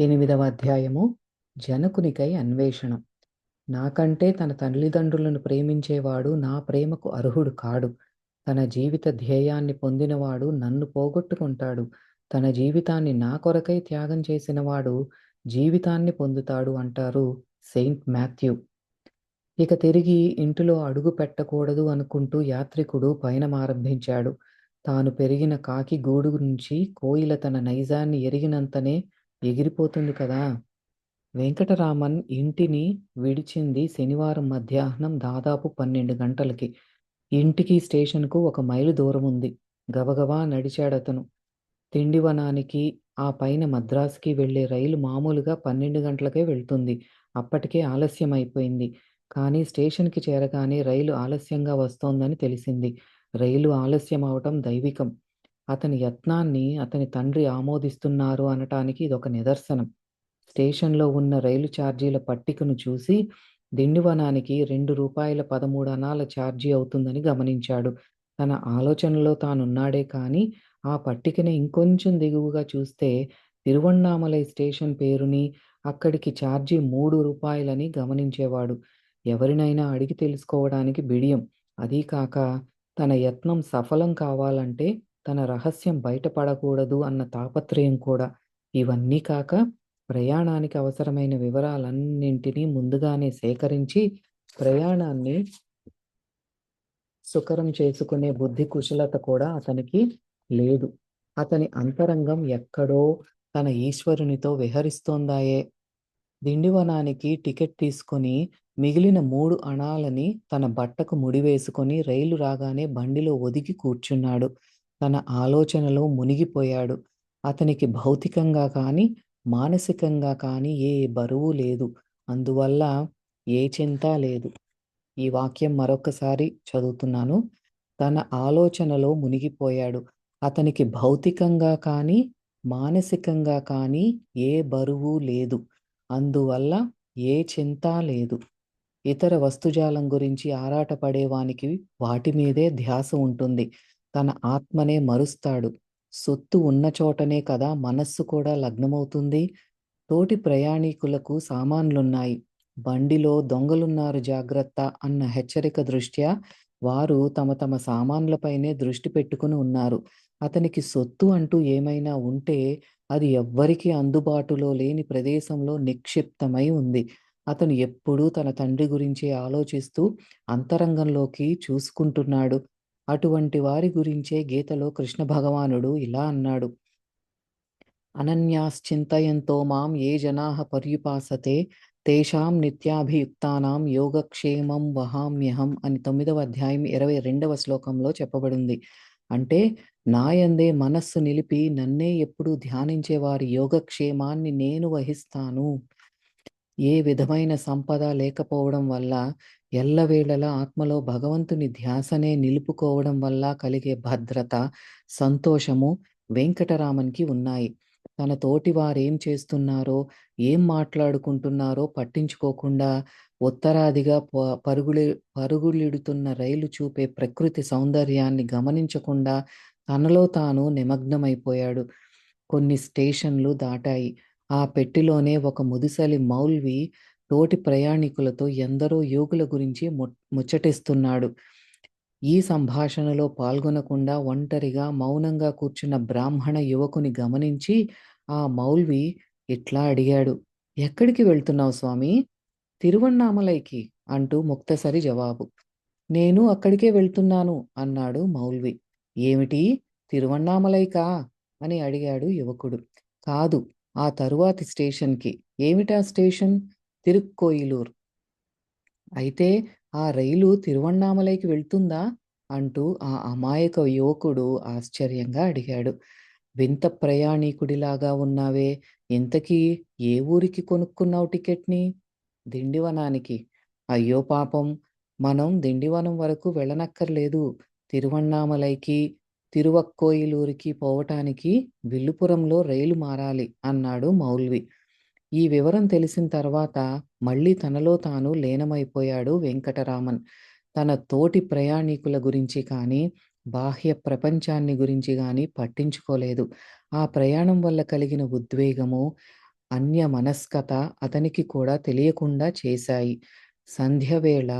ఎనిమిదవ అధ్యాయము. జనకునికై అన్వేషణ. నాకంటే తన తల్లిదండ్రులను ప్రేమించేవాడు నా ప్రేమకు అర్హుడు కాడు. తన జీవిత ధ్యేయాన్ని పొందినవాడు నన్ను పోగొట్టుకుంటాడు. తన జీవితాన్ని నా కొరకై త్యాగం చేసినవాడు జీవితాన్ని పొందుతాడు అంటారు సెయింట్ మాథ్యూ. ఇక తిరిగి ఇంటిలో అడుగు పెట్టకూడదు అనుకుంటూ యాత్రికుడు పయనమారంభించాడు తాను పెరిగిన కాకి గూడు నుంచి కోయిల తన నైజాన్ని ఎరిగినంతనే ఎగిరిపోతుంది కదా. వెంకటరామన్ ఇంటిని విడిచింది శనివారం మధ్యాహ్నం దాదాపు పన్నెండు గంటలకి. ఇంటికి స్టేషన్కు ఒక మైలు దూరం ఉంది. గబగబా నడిచాడతను. తిండివనానికి ఆ పైన మద్రాసుకి వెళ్ళే రైలు మామూలుగా పన్నెండు గంటలకే వెళ్తుంది. అప్పటికే ఆలస్యం అయిపోయింది. కానీ స్టేషన్కి చేరగానే రైలు ఆలస్యంగా వస్తోందని తెలిసింది. రైలు ఆలస్యం అవటం దైవికం. అతని యత్నాన్ని అతని తండ్రి ఆమోదిస్తున్నారు అనటానికి ఇదొక నిదర్శనం. స్టేషన్లో ఉన్న రైలు ఛార్జీల పట్టికను చూసి దిండివనానికి రెండు రూపాయల పదమూడు అనాల ఛార్జీ అవుతుందని గమనించాడు. తన ఆలోచనలో తానున్నాడే కానీ ఆ పట్టికని ఇంకొంచెం దిగువగా చూస్తే తిరువణ్ణామలై స్టేషన్ పేరుని అక్కడికి ఛార్జీ మూడు రూపాయలని గమనించేవాడు. ఎవరినైనా అడిగి తెలుసుకోవడానికి బిడియం. అదీ కాక తన యత్నం సఫలం కావాలంటే తన రహస్యం బయటపడకూడదు అన్న తాపత్రయం కూడా. ఇవన్నీ కాక ప్రయాణానికి అవసరమైన వివరాలన్నింటినీ ముందుగానే సేకరించి ప్రయాణాన్ని సుకరం చేసుకునే బుద్ధి కుశలత కూడా అతనికి లేదు. అతని అంతరంగం ఎక్కడో తన ఈశ్వరునితో విహరిస్తోందాయే. దిండివనానికి టికెట్ తీసుకొని మిగిలిన మూడు అణాలని తన బట్టకు ముడివేసుకొని రైలు రాగానే బండిలో ఒదిగి కూర్చున్నాడు. తన ఆలోచనలో మునిగిపోయాడు. అతనికి భౌతికంగా కానీ మానసికంగా కానీ ఏ బరువు లేదు. అందువల్ల ఏ చింత లేదు. ఈ వాక్యం మరొకసారి చదువుతున్నాను. తన ఆలోచనలో మునిగిపోయాడు. అతనికి భౌతికంగా కానీ మానసికంగా కానీ ఏ బరువు లేదు. అందువల్ల ఏ చింత లేదు. ఇతర వస్తుజాలం గురించి ఆరాటపడేవానికి వాటి మీదే ధ్యాస ఉంటుంది. తన ఆత్మనే మరుస్తాడు. సొత్తు ఉన్న చోటనే కదా మనస్సు కూడా లగ్నమవుతుంది. తోటి ప్రయాణికులకు సామాన్లున్నాయి. బండిలో దొంగలున్నారు జాగ్రత్త అన్న హెచ్చరిక దృష్ట్యా వారు తమ తమ సామాన్లపైనే దృష్టి పెట్టుకుని ఉన్నారు. అతనికి సొత్తు అంటూ ఏమైనా ఉంటే అది ఎవ్వరికీ అందుబాటులో లేని ప్రదేశంలో నిక్షిప్తమై ఉంది. అతను ఎప్పుడూ తన తండ్రి గురించి ఆలోచిస్తూ అంతరంగంలోకి చూసుకుంటున్నాడు. అటువంటి వారి గురించే గీతలో కృష్ణ భగవానుడు ఇలా అన్నాడు. అనన్యాశ్చింతయంతో మాం ఏ జనా పర్యుపాసతే తేషాం నిత్యాభియుక్తానాం యోగక్షేమం వహామ్యహం అని తొమ్మిదవ అధ్యాయం ఇరవై రెండవ శ్లోకంలో చెప్పబడింది. అంటే నాయందే మనస్సు నిలిపి నన్నే ఎప్పుడు ధ్యానించే వారి యోగక్షేమాన్ని నేను వహిస్తాను. ఏ విధమైన సంపద లేకపోవడం వల్ల ఎల్లవేళలా ఆత్మలో భగవంతుని ధ్యాసనే నిలుపుకోవడం వల్ల కలిగే భద్రత సంతోషము వెంకటరామన్కి ఉన్నాయి. తన తోటి వారేం చేస్తున్నారో ఏం మాట్లాడుకుంటున్నారో పట్టించుకోకుండా ఉత్తరాదిగా పరుగులి పరుగులిడుతున్న రైలు చూపే ప్రకృతి సౌందర్యాన్ని గమనించకుండా తనలో తాను నిమగ్నమైపోయాడు. కొన్ని స్టేషన్లు దాటాయి. ఆ పెట్టిలోనే ఒక ముదిసలి మౌల్వి తోటి ప్రయాణికులతో ఎందరో యోగుల గురించి ముచ్చటిస్తున్నాడు. ఈ సంభాషణలో పాల్గొనకుండా ఒంటరిగా మౌనంగా కూర్చున్న బ్రాహ్మణ యువకుని గమనించి ఆ మౌల్వి ఇట్లా అడిగాడు. ఎక్కడికి వెళ్తున్నావు స్వామి? తిరువన్నామలైకి అంటూ ముక్తసరి జవాబు. నేను అక్కడికే వెళ్తున్నాను అన్నాడు మౌల్వి. ఏమిటి? తిరువన్నామలైకా? అని అడిగాడు యువకుడు. కాదు ఆ తరువాతి స్టేషన్కి. ఏమిటా స్టేషన్? తిరుక్కోయిలూర్. అయితే ఆ రైలు తిరువణామలైకి వెళ్తుందా? అంటూ ఆ అమాయక యువకుడు ఆశ్చర్యంగా అడిగాడు. వింత ప్రయాణీకుడిలాగా ఉన్నావే. ఇంతకీ ఏ ఊరికి కొనుక్కున్నావు టికెట్ని? దిండివనానికి. అయ్యో పాపం. మనం దిండివనం వరకు వెళ్ళనక్కర్లేదు. తిరువన్నామలైకి తిరువక్కోయిలూరికి పోవటానికి విల్లుపురంలో రైలు మారాలి అన్నాడు మౌల్వి. ఈ వివరం తెలిసిన తర్వాత మళ్ళీ తనలో తాను లీనమైపోయాడు వెంకటరామన్ తన తోటి ప్రయాణికుల గురించి కానీ బాహ్య ప్రపంచాన్ని గురించి కానీ పట్టించుకోలేదు ఆ ప్రయాణం వల్ల కలిగిన ఉద్వేగము అన్యమనస్కత అతనికి కూడా తెలియకుండా చేశాయి. సంధ్యవేళ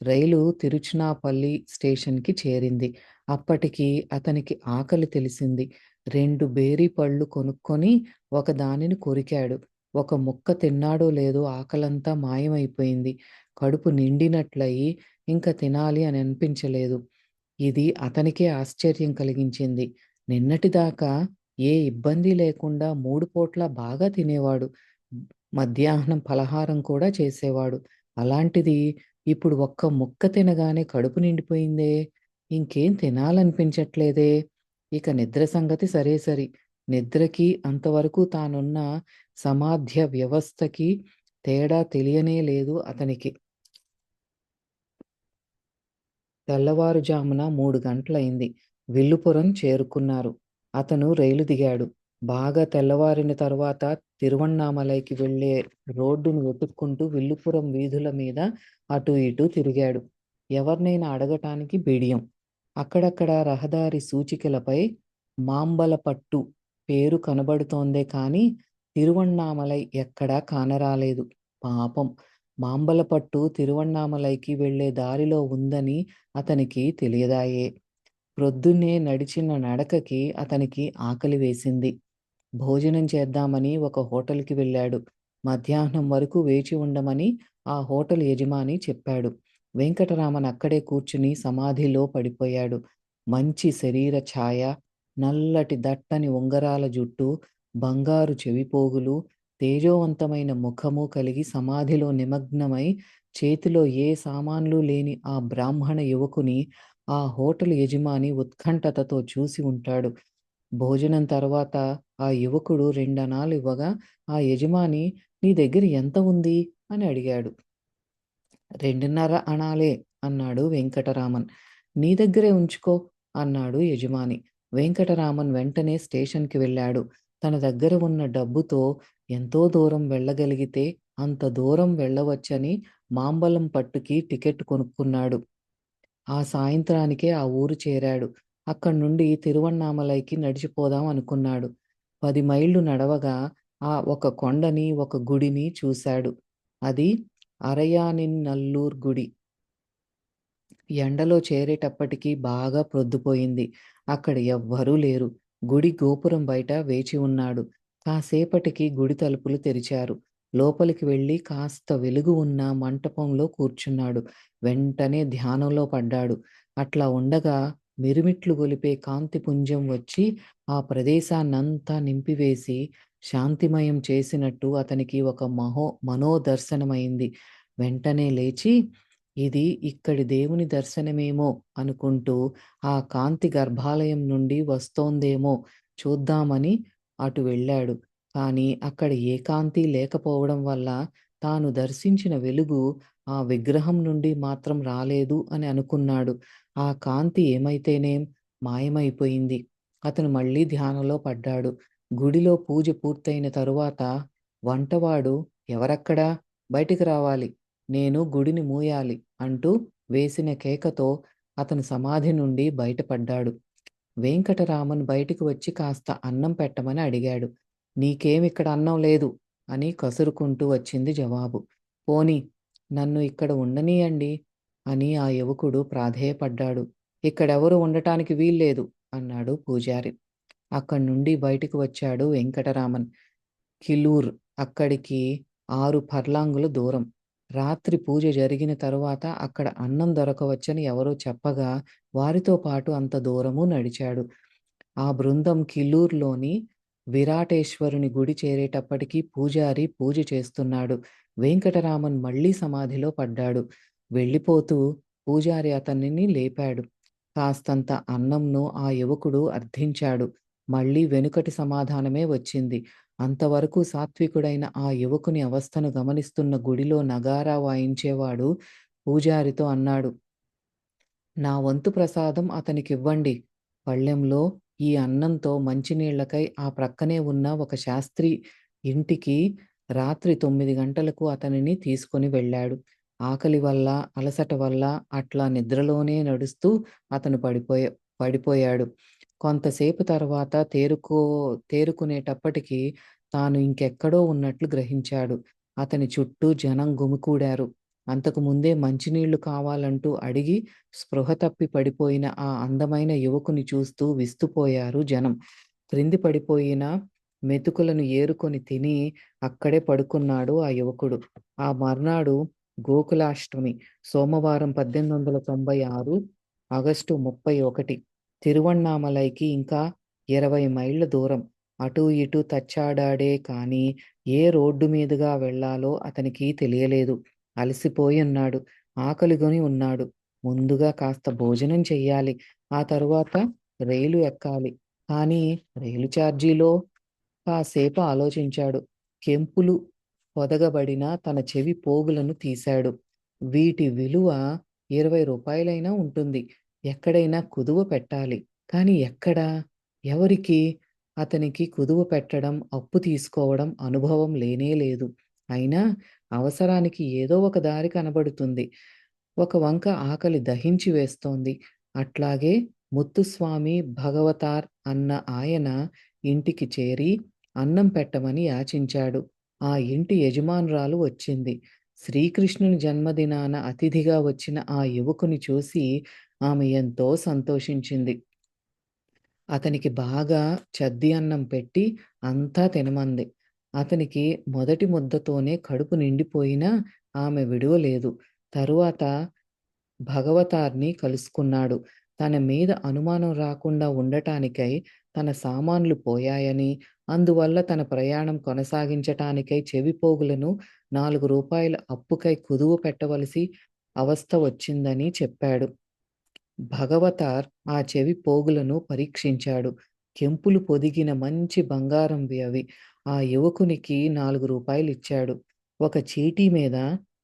రైలు తిరుచునాపల్లి స్టేషన్‌కి చేరింది. అప్పటికి అతనికి ఆకలి తెలిసింది. రెండు బేరీ పళ్ళు కొనుక్కొని ఒకదానిని కొరికాడు. ఒక ముక్క తిన్నాడో లేదో ఆకలంతా మాయమైపోయింది. కడుపు నిండినట్లయి ఇంక తినాలి అని అనిపించలేదు. ఇది అతనికే ఆశ్చర్యం కలిగించింది. నిన్నటిదాకా ఏ ఇబ్బంది లేకుండా మూడు పూట్ల బాగా తినేవాడు. మధ్యాహ్నం పలహారం కూడా చేసేవాడు. అలాంటిది ఇప్పుడు ఒక్క ముక్క తినగానే కడుపు నిండిపోయిందే! ఇంకేం తినాలనిపించట్లేదే! ఇక నిద్ర సంగతి సరే సరి. నిద్రకి అంతవరకు తానున్న సమాధ్య వ్యవస్థకి తేడా తెలియనే లేదు అతనికి. తెల్లవారుజామున మూడు గంటలైంది విల్లుపురం చేరుకున్నారు. అతను రైలు దిగాడు. బాగా తెల్లవారిన తరువాత తిరువణ్ణామలైకి వెళ్ళే రోడ్డును వెతుక్కుంటూ విల్లుపురం వీధుల మీద అటు ఇటు తిరిగాడు. ఎవరినైనా అడగటానికి బిడియం. అక్కడక్కడ రహదారి సూచికలపై మాంబలపట్టు పేరు కనబడుతోందే కానీ తిరువణ్ణామలై ఎక్కడా కానరాలేదు. పాపం! మాంబలపట్టు తిరువణ్ణామలైకి వెళ్ళే దారిలో ఉందని అతనికి తెలియదాయే ప్రొద్దున్నే నడిచిన నడకకి అతనికి ఆకలి వేసింది. భోజనం చేద్దామని ఒక హోటల్‌కి వెళ్ళాడు. మధ్యాహ్నం వరకు వేచి ఉండమని ఆ హోటల్ యజమాని చెప్పాడు. వెంకటరామన్ అక్కడే కూర్చుని సమాధిలో పడిపోయాడు. మంచి శరీర ఛాయ, నల్లటి దట్టని ఉంగరాల జుట్టు, బంగారు చెవిపోగులు, తేజోవంతమైన ముఖము కలిగి సమాధిలో నిమగ్నమై చేతిలో ఏ సామాన్లు లేని ఆ బ్రాహ్మణ యువకుని ఆ హోటల్ యజమాని ఉత్కంఠతతో చూసి ఉంటాడు. భోజనం తర్వాత ఆ యువకుడు రెండనాలు ఇవ్వగా ఆ యజమాని నీ దగ్గర ఎంత ఉంది? అని అడిగాడు. రెండున్నర అణాలే అన్నాడు వెంకటరామన్. నీ దగ్గరే ఉంచుకో అన్నాడు యజమాని. వెంకటరామన్ వెంటనే స్టేషన్‌కి వెళ్ళాడు. తన దగ్గర ఉన్న డబ్బుతో ఎంతో దూరం వెళ్ళగలిగితే అంత దూరం వెళ్ళవచ్చని మాంబలం పట్టుకి టికెట్ కొనుక్కున్నాడు. ఆ సాయంత్రానికే ఆ ఊరు చేరాడు. అక్కడి నుండి తిరువన్నామలైకి నడిచిపోదాం అనుకున్నాడు. పది మైళ్ళు నడవగా ఆ ఒక కొండని, ఒక గుడిని చూశాడు. అది అరయానిన్నల్లూర్ గుడి. ఎండలో చేరేటప్పటికీ బాగా ప్రొద్దుపోయింది. అక్కడ ఎవ్వరూ లేరు. గుడి గోపురం బయట వేచి ఉన్నాడు. కాసేపటికి గుడి తలుపులు తెరిచారు. లోపలికి వెళ్ళి కాస్త వెలుగు ఉన్న మంటపంలో కూర్చున్నాడు. వెంటనే ధ్యానంలో పడ్డాడు. అట్లా ఉండగా మిరుమిట్లు గొలిపే కాంతిపుంజం వచ్చి ఆ ప్రదేశాన్నంతా నింపివేసి శాంతిమయం చేసినట్టు అతనికి ఒక మహో మనోదర్శనమైంది. వెంటనే లేచి ఇది ఇక్కడి దేవుని దర్శనమేమో అనుకుంటూ ఆ కాంతి గర్భాలయం నుండి వస్తోందేమో చూద్దామని అటు వెళ్ళాడు. కానీ అక్కడ ఏ కాంతి లేకపోవడం వల్ల తాను దర్శించిన వెలుగు ఆ విగ్రహం నుండి మాత్రం రాలేదు అని అనుకున్నాడు. ఆ కాంతి ఏమైతేనేం మాయమైపోయింది. అతను మళ్ళీ ధ్యానంలో పడ్డాడు. గుడిలో పూజ పూర్తయిన తరువాత వంటవాడు ఎవరక్కడా బయటికి రావాలి. నేను గుడిని మూయాలి అంటూ వేసిన కేకతో అతను సమాధి నుండి బయటపడ్డాడు. వెంకటరామన్ బయటికి వచ్చి కాస్త అన్నం పెట్టమని అడిగాడు. నీకేమిక్కడ అన్నం లేదు అని కసురుకుంటూ వచ్చింది జవాబు. పోనీ నన్ను ఇక్కడ ఉండనీయండి అని ఆ యువకుడు ప్రాధేయపడ్డాడు. ఇక్కడెవరు ఉండటానికి వీల్లేదు అన్నాడు పూజారి. అక్కడి నుండి బయటికి వచ్చాడు వెంకటరామన్. కిలూర్ అక్కడికి ఆరు పర్లాంగుల దూరం. రాత్రి పూజ జరిగిన తరువాత అక్కడ అన్నం దొరకవచ్చని ఎవరో చెప్పగా వారితో పాటు అంత దూరము నడిచాడు. ఆ బృందం కిల్లూరులోని విరాటేశ్వరుని గుడి చేరేటప్పటికి పూజారి పూజ చేస్తున్నాడు. వెంకటరామన్ మళ్ళీ సమాధిలో పడ్డాడు. వెళ్ళిపోతూ పూజారి అతనిని లేపాడు. కాస్తంత అన్నంను ఆ యువకుడు అర్థించాడు. మళ్ళీ వెనుకటి సమాధానమే వచ్చింది. అంతవరకు సాత్వికుడైన ఆ యువకుని అవస్థను గమనిస్తున్న గుడిలో నగారా వాయించేవాడు పూజారితో అన్నాడు. నా వంతు ప్రసాదం అతనికివ్వండి. పళ్ళెంలో ఈ అన్నంతో మంచినీళ్ళకై ఆ ప్రక్కనే ఉన్న ఒక శాస్త్రి ఇంటికి రాత్రి తొమ్మిది గంటలకు అతనిని తీసుకొని వెళ్ళాడు. ఆకలి వల్ల, అలసట వల్ల అట్లా నిద్రలోనే నడుస్తూ అతను పడిపోయా పడిపోయాడు. కొంతసేపు తర్వాత తేరుకో తేరుకునేటప్పటికి తాను ఇంకెక్కడో ఉన్నట్లు గ్రహించాడు. అతని చుట్టూ జనం గుమికూడారు. అంతకు ముందే మంచినీళ్ళు కావాలంటూ అడిగి స్పృహ తప్పి పడిపోయిన ఆ అందమైన యువకుని చూస్తూ విస్తుపోయారు జనం. క్రింది పడిపోయిన మెతుకులను ఏరుకొని తిని అక్కడే పడుకున్నాడు ఆ యువకుడు. ఆ మర్నాడు గోకులాష్టమి. సోమవారం పద్దెనిమిది వందల తొంభై ఆరు ఆగస్టు ముప్పై ఒకటి. తిరువణ్ణామలైకి ఇంకా ఇరవై మైళ్ళ దూరం. అటూ ఇటూ తచ్చాడాడే కానీ ఏ రోడ్డు మీదుగా వెళ్ళాలో అతనికి తెలియలేదు. అలసిపోయి ఉన్నాడు ఆకలిగొని ఉన్నాడు. ముందుగా కాస్త భోజనం చెయ్యాలి. ఆ తరువాత రైలు ఎక్కాలి. కానీ రైలు ఛార్జీలో కాసేపు ఆలోచించాడు. కెంపులు పొదగబడిన తన చెవి పోగులను తీశాడు. వీటి విలువ ఇరవై రూపాయలైనా ఉంటుంది. ఎక్కడైనా కుదువ పెట్టాలి. కానీ ఎక్కడ? ఎవరికి? అతనికి కుదువ పెట్టడం, అప్పు తీసుకోవడం అనుభవం లేనేలేదు. అయినా అవసరానికి ఏదో ఒక దారి కనబడుతుంది. ఒక వంక ఆకలి దహించి వేస్తోంది. అట్లాగే ముత్తుస్వామి భగవతార్ అన్న ఆయన ఇంటికి చేరి అన్నం పెట్టమని యాచించాడు. ఆ ఇంటి యజమానురాలు వచ్చింది. శ్రీకృష్ణుని జన్మదినాన అతిథిగా వచ్చిన ఆ యువకుని చూసి ఆమె ఎంతో సంతోషించింది. అతనికి బాగా చద్ది అన్నం పెట్టి అంతా తినమంది. అతనికి మొదటి ముద్దతోనే కడుపు నిండిపోయినా ఆమె విడువలేదు. తరువాత భగవతార్ని కలుసుకున్నాడు. తన మీద అనుమానం రాకుండా ఉండటానికై తన సామాన్లు పోయాయని, అందువల్ల తన ప్రయాణం కొనసాగించటానికై చెవిపోగులను నాలుగు రూపాయల అప్పుకై కుదువ పెట్టవలసి అవస్థ వచ్చిందని చెప్పాడు. భగవతార్ ఆ చెవి పోగులను పరీక్షించాడు. కెంపులు పొదిగిన మంచి బంగారంవి అవి. ఆ యువకునికి నాలుగు రూపాయలు ఇచ్చాడు ఒక చీటీ మీద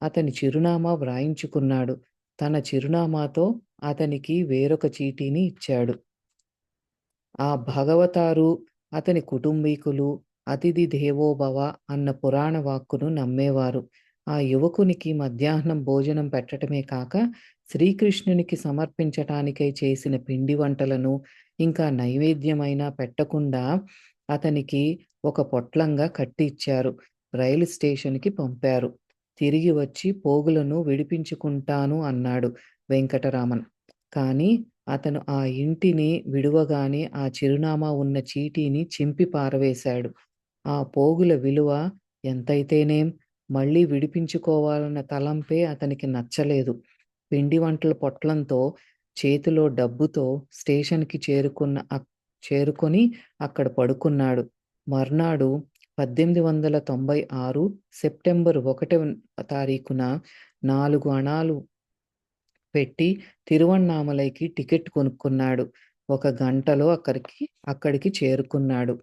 అతని చిరునామా వ్రాయించుకున్నాడు. తన చిరునామాతో అతనికి వేరొక చీటీని ఇచ్చాడు. ఆ భగవతారు, అతని కుటుంబీకులు అతిథి దేవోభవ అన్న పురాణ వాక్కును నమ్మేవారు. ఆ యువకునికి మధ్యాహ్నం భోజనం పెట్టడమే కాక శ్రీకృష్ణునికి సమర్పించటానికై చేసిన పిండి వంటలను, ఇంకా నైవేద్యమైనా పెట్టకుండా అతనికి ఒక పొట్లంగా కట్టిచ్చారు రైలు స్టేషన్‌కి పంపారు. తిరిగి వచ్చి పోగులను విడిపించుకుంటాను అన్నాడు వెంకటరామన్. కానీ అతను ఆ ఇంటిని విడువగానే ఆ చిరునామా ఉన్న చీటీని చింపి పారవేశాడు. ఆ పోగుల విలువ ఎంతైతేనేం మళ్ళీ విడిపించుకోవాలన్న తలంపే అతనికి నచ్చలేదు. పిండి వంటల పొట్లంతో, చేతిలో డబ్బుతో స్టేషన్‌కి చేరుకున్న చేరుకొని అక్కడ పడుకున్నాడు. మర్నాడు పద్దెనిమిది వందల తొంభై ఆరు సెప్టెంబర్ ఒకటవ తారీఖున నాలుగు అణాలు పెట్టి తిరువణ్ణామలైకి టికెట్ కొనుక్కున్నాడు. ఒక గంటలో అక్కడికి అక్కడికి చేరుకున్నాడు.